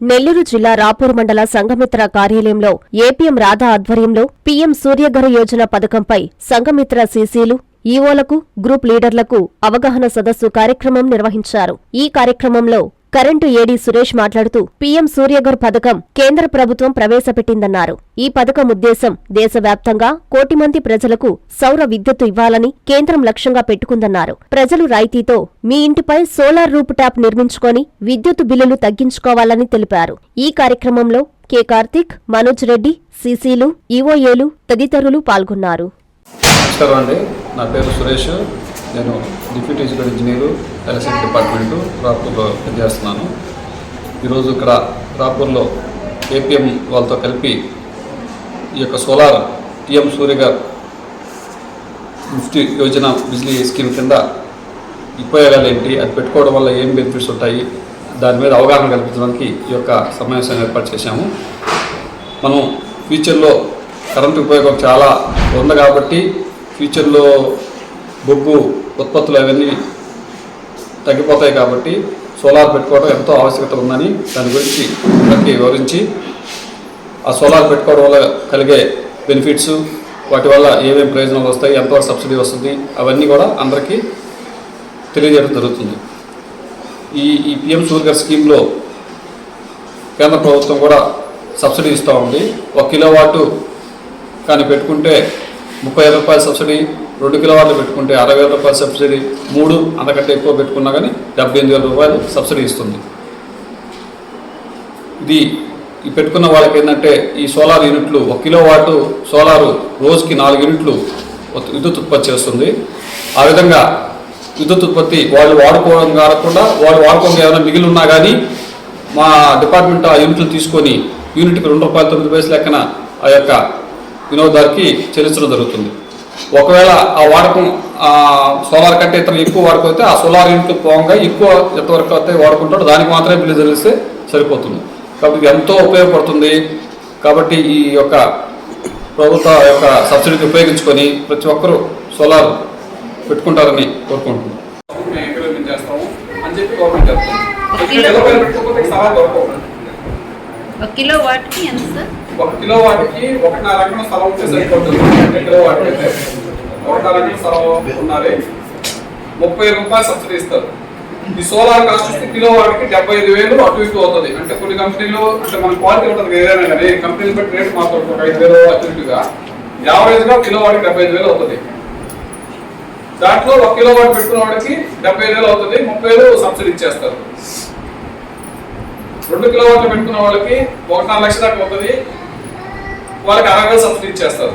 నెల్లూరు జిల్లా రాపూర్ మండల సంఘమిత్ర కార్యాలయంలో ఏపీఎం రాధా ఆధ్వర్యంలో పీఎం సూర్యఘర యోజన పథకంపై సంఘమిత్ర సీసీలు ఈవోలకు గ్రూప్ లీడర్లకు అవగాహన సదస్సు కార్యక్రమం నిర్వహించారు. ఈ కార్యక్రమంలో కరెంటు ఏడీ సురేష్ మాట్లాడుతూ పీఎం సూర్యఘర్ పథకం కేంద్ర ప్రభుత్వం ప్రవేశపెట్టిందన్నారు. ఈ పథకం ఉద్దేశం దేశవ్యాప్తంగా కోటి మంది ప్రజలకు సౌర విద్యుత్తు ఇవ్వాలని కేంద్రం లక్ష్యంగా పెట్టుకుందన్నారు. ప్రజలు రాయితీతో మీ ఇంటిపై సోలార్ రూప్ ట్యాప్ నిర్మించుకొని విద్యుత్ బిల్లులు తగ్గించుకోవాలని తెలిపారు. ఈ కార్యక్రమంలో కె కార్తిక్ మనోజ్ రెడ్డి సీసీలు ఈఓఏలు తదితరులు పాల్గొన్నారు. నమస్కారం అండి. నా పేరు సురేష్. నేను deputy executive engineer election department రాపూర్లో పనిచేస్తున్నాను. ఈరోజు ఇక్కడ రాపూర్లో ఏపీఎం వాళ్ళతో కలిపి ఈ యొక్క solar PM Suryaghar Muft Yojana Bijli scheme కింద ఉపయోగాలు ఏంటి అది పెట్టుకోవడం వల్ల ఏం బెనిఫిట్స్ ఉంటాయి దాని మీద అవగాహన కల్పించడానికి ఈ యొక్క సమావేశాన్ని ఏర్పాటు చేశాము. మనం ఫ్యూచర్లో కరెంటు ఉపయోగం చాలా ఉంది కాబట్టి ఫ్యూచర్లో బొగ్గు ఉత్పత్తులు అవన్నీ తగ్గిపోతాయి కాబట్టి సోలార్ పెట్టుకోవడం ఎంతో ఆవశ్యకత ఉందని దాని గురించి మనకి వివరించి ఆ సోలార్ పెట్టుకోవడం వల్ల కలిగే బెనిఫిట్స్ వాటి వల్ల ఏమేమి ప్రయోజనాలు వస్తాయి ఎంతవరకు సబ్సిడీ వస్తుంది అవన్నీ కూడా అందరికీ తెలియజేయడం జరుగుతుంది. ఈ ఈ పిఎం సూర్గర్ స్కీమ్లో కేంద్ర ప్రభుత్వం కూడా సబ్సిడీ ఇస్తూ ఉంది. ఒక కిలోవాటు కానీ పెట్టుకుంటే ముప్పై ఐదు రూపాయల సబ్సిడీ రెండు కిలోవాట్లు పెట్టుకుంటే అరవై వేల రూపాయల సబ్సిడీ మూడు అంతకంటే ఎక్కువ పెట్టుకున్నా కానీ డెబ్బై ఎనిమిది వేల రూపాయలు సబ్సిడీ ఇస్తుంది. ఇది ఈ పెట్టుకున్న వాళ్ళకి ఏంటంటే ఈ సోలార్ యూనిట్లు ఒక కిలోవాటు సోలారు రోజుకి నాలుగు యూనిట్లు విద్యుత్ ఉత్పత్తి చేస్తుంది. ఆ విధంగా విద్యుత్ ఉత్పత్తి వాళ్ళు వాడుకోవడం కాకుండా వాళ్ళు వాడుకోవడం ఏమైనా మిగిలి ఉన్నా కానీ మా డిపార్ట్మెంట్ ఆ యూనిట్లు తీసుకొని యూనిట్కి రెండు రూపాయల తొమ్మిది పైసలు లెక్కన ఆ యొక్క వినోదారికి చెల్లించడం జరుగుతుంది. ఒకవేళ ఆ వాడకం ఆ సోలార్ కంటే ఇతర ఎక్కువ వాడుకోతే ఆ సోలార్ యూనిట్ పోగా ఎక్కువ ఎంతవరకు అయితే వాడుకుంటాడో దానికి మాత్రమే బిల్లు చెల్లిస్తే సరిపోతుంది. కాబట్టి ఎంతో ఉపయోగపడుతుంది. కాబట్టి ఈ యొక్క ప్రభుత్వ యొక్క సబ్సిడీని ఉపయోగించుకొని ప్రతి ఒక్కరూ సోలార్ పెట్టుకుంటారని కోరుకుంటున్నాం. అని చెప్పి గవర్నమెంట్ చెప్తుంది కిలో- పెట్టుకోకపోతే సవాల్ దొరకవు ఒక కిలో వాటికి ఎంత సార్ ఒక కిలో వాటికి ఒకటిన్నర ఎకరం స్థలం ఉంటే సరిపోతుంది. రెండు కిలో వాటికి అయితే ఒకటిన్నర ఎకరం స్థలం ఉన్నది ముప్పై రూపాయలు సబ్సిడీ ఇస్తారు. ఈ సోలార్ కాస్ట్ వస్తే కిలో వాటికి డెబ్బై ఐదు వేలు అటు ఇటు అవుతుంది. అంటే కొన్ని కంపెనీలు అంటే మన క్వాలిటీ ఉంటుంది ఏదైనా కానీ కంపెనీలు బట్టి రేట్ మాత్రం ఒక ఐదు వేలు అటు ఇటుగా యావరేజ్గా కిలో వాటికి డెబ్బై ఐదు వేలు అవుతుంది. దాంట్లో ఒక కిలో వాటి పెట్టుకున్న వాడికి డెబ్బై ఐదు వేలు అవుతుంది. ముప్పై వేలు సబ్సిడీ ఇచ్చేస్తారు. రెండు కిలోవాట్లు పెట్టుకున్న వాళ్ళకి ఒకటిన్నర లక్ష దాకా అవుతుంది. వాళ్ళకి అరవై వేలు సబ్సిడీ ఇచ్చేస్తారు.